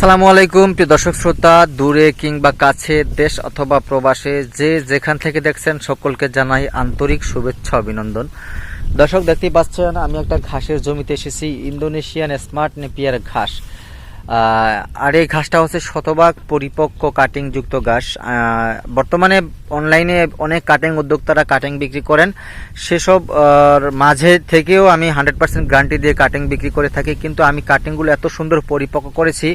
আসসালামু আলাইকুম, প্রিয় দর্শক শ্রোতা, দূরে কিংবা কাছে দেশ অথবা প্রবাসে যে যেখান থেকে দেখছেন সকলকে জানাই আন্তরিক শুভেচ্ছা, অভিনন্দন। দর্শক, দেখতেই পাচ্ছেন, আমি একটা ঘাসের জমিতে এসেছি, ইন্দোনেশিয়ান স্মার্ট নেপিয়ার ঘাস। আর এই ঘাসটা হচ্ছে শতভাগ পরিপক্ক কাটিং যুক্ত ঘাস বর্তমানে অনলাইনে অনেক কাটিং উদ্যোক্তারা কাটিং বিক্রি করেন। সেসব মাঝে থেকেও আমি হান্ড্রেড পার্সেন্ট গ্যারান্টি দিয়ে কাটিং বিক্রি করে থাকি, কিন্তু আমি কাটিংগুলো এত সুন্দর পরিপক্ক করেছি,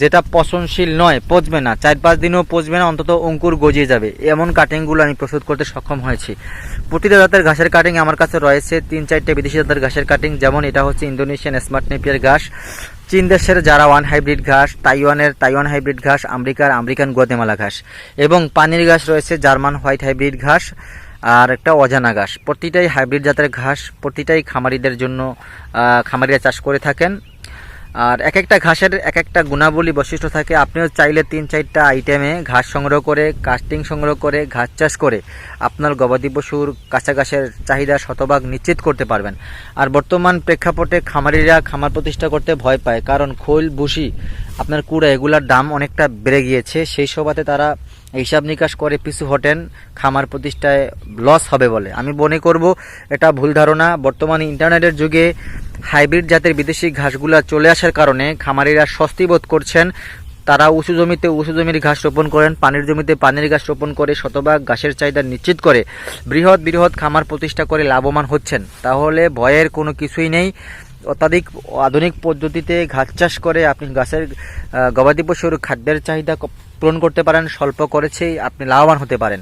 যেটা পচনশীল নয়, পচবে না। চার পাঁচ দিনেও পচবে না, অন্তত অঙ্কুর গজিয়ে যাবে। এমন কাটিংগুলো আমি প্রস্তুত করতে সক্ষম হয়েছি। প্রতিটা জাতের ঘাসের কাটিং আমার কাছে রয়েছে তিন চারটে বিদেশি জাতের ঘাসের কাটিং যেমন এটা হচ্ছে ইন্দোনেশিয়ান স্মার্ট নেপিয়ার ঘাস। চীন দেশের যারা ওয়ান হাইব্রিড ঘাস, তাইওয়ানের তাইওয়ান হাইব্রিড ঘাস, আমেরিকার আমেরিকান গোয়াতেমালা ঘাস এবং পানির ঘাস রয়েছে জার্মান হোয়াইট হাইব্রিড ঘাস আর একটা অজানা ঘাস। প্রতিটাই হাইব্রিড জাতের ঘাস, প্রতিটাই খামারিদের জন্য খামারিরা চাষ করে থাকেন। আর এক একটা ঘাসের এক একটা গুণাবলী বৈশিষ্ট্য থাকে। আপনিও চাইলে তিন, চারটা আইটেমে ঘাস সংগ্রহ করে কাস্টিং সংগ্রহ করে, ঘাস চাষ করে আপনার গবাদি পশুর কাঁচা ঘাসের চাহিদা শতভাগ নিশ্চিত করতে পারবেন। আর বর্তমান প্রেক্ষাপটে খামারিরা খামার প্রতিষ্ঠা করতে ভয় পায়, কারণ খোল, ভুসি, আপনার কুড়া এগুলার দাম অনেকটা বেড়ে গিয়েছে। সেই সবাতে তারা হিসাব নিকাশ করে পিছু হটেন, খামার প্রতিষ্ঠায় লস হবে বলে। আমি মনে করব এটা ভুল ধারণা। বর্তমানে ইন্টারনেটের যুগে হাইব্রিড জাতের বিদেশি ঘাসগুলা চলে আসার কারণে খামারিরা স্বস্তি বোধ করছেন। তারা উঁচু জমিতে উঁচু জমির ঘাস রোপণ করেন, পানির জমিতে পানির ঘাস রোপণ করে শতভাগ ঘাসের চাহিদা নিশ্চিত করে বৃহৎ বৃহৎ খামার প্রতিষ্ঠা করে লাভবান হচ্ছেন। তাহলে ভয়ের কোনো কিছুই নেই। অত্যাধিক আধুনিক পদ্ধতিতে ঘাস চাষ করে আপনি গাছের গবাদি পশুর খাদ্যের চাহিদা পূরণ করতে পারেন, স্বল্প করেছেই আপনি লাভবান হতে পারেন।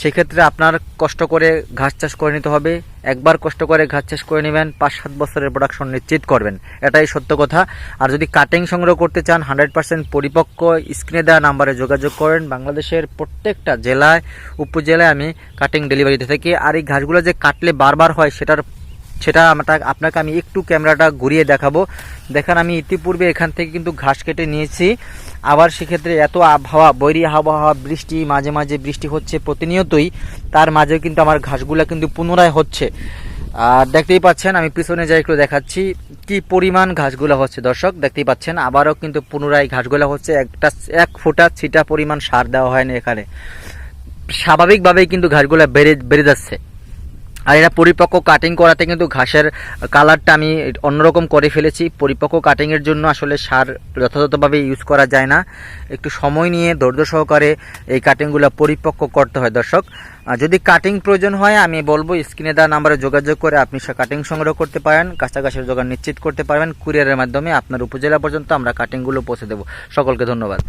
সেক্ষেত্রে আপনার কষ্ট করে ঘাস চাষ করে নিতে হবে। একবার কষ্ট করে ঘাস চাষ করে নেবেন পাঁচ সাত বছরের প্রোডাকশন নিশ্চিত করবেন। এটাই সত্য কথা। আর যদি কাটিং সংগ্রহ করতে চান হান্ড্রেড পার্সেন্ট পরিপক্ক স্ক্রিনে দেওয়া নাম্বারে যোগাযোগ করেন। বাংলাদেশের প্রত্যেকটা জেলায়, উপজেলায় আমি কাটিং ডেলিভারি দিতে থাকি। আর এই ঘাসগুলো যে কাটলে বারবার হয়, সেটার সেটা আমরা আপনাকে আমি একটু ক্যামেরাটা ঘুরিয়ে দেখাবো। দেখেন, আমি ইতিপূর্বে এখান থেকে কিন্তু ঘাস কেটে নিয়েছি। আবার সেক্ষেত্রে এত আবহাওয়া, বৈরী আবহাওয়া, বৃষ্টি, মাঝে মাঝে বৃষ্টি হচ্ছে প্রতিনিয়তই, তার মাঝেও কিন্তু আমার ঘাসগুলো কিন্তু পুনরায় হচ্ছে। আর দেখতেই পাচ্ছেন, আমি পিছনে যাই একটু দেখাচ্ছি কি পরিমাণ ঘাসগুলো হচ্ছে, দর্শক, দেখতেই পাচ্ছেন, আবারও কিন্তু পুনরায় ঘাসগুলো হচ্ছে একটা এক ফোঁটা ছিটা পরিমাণ সার দেওয়া হয়নি এখানে। স্বাভাবিকভাবেই কিন্তু ঘাসগুলো বেড়ে বেড়ে যাচ্ছে। আর এটা পরিপক্ক কাটিং করাতে কিন্তু ঘাসের কালারটা আমি অন্যরকম করে ফেলেছি। পরিপক্ক কাটিংয়ের জন্য আসলে সার যথাযথভাবে ইউজ করা যায় না। একটু সময় নিয়ে ধৈর্য সহকারে এই কাটিংগুলো পরিপক্ক করতে হয় দর্শক। যদি কাটিং প্রয়োজন হয়, আমি বলব স্ক্রিনে দেওয়া নাম্বারে যোগাযোগ করে আপনি সে কাটিং সংগ্রহ করতে পারেন। ঘাসের যোগান নিশ্চিত করতে পারবেন। কুরিয়ারের মাধ্যমে আপনার উপজেলা পর্যন্ত আমরা কাটিংগুলো পৌঁছে দেবো। সকলকে ধন্যবাদ।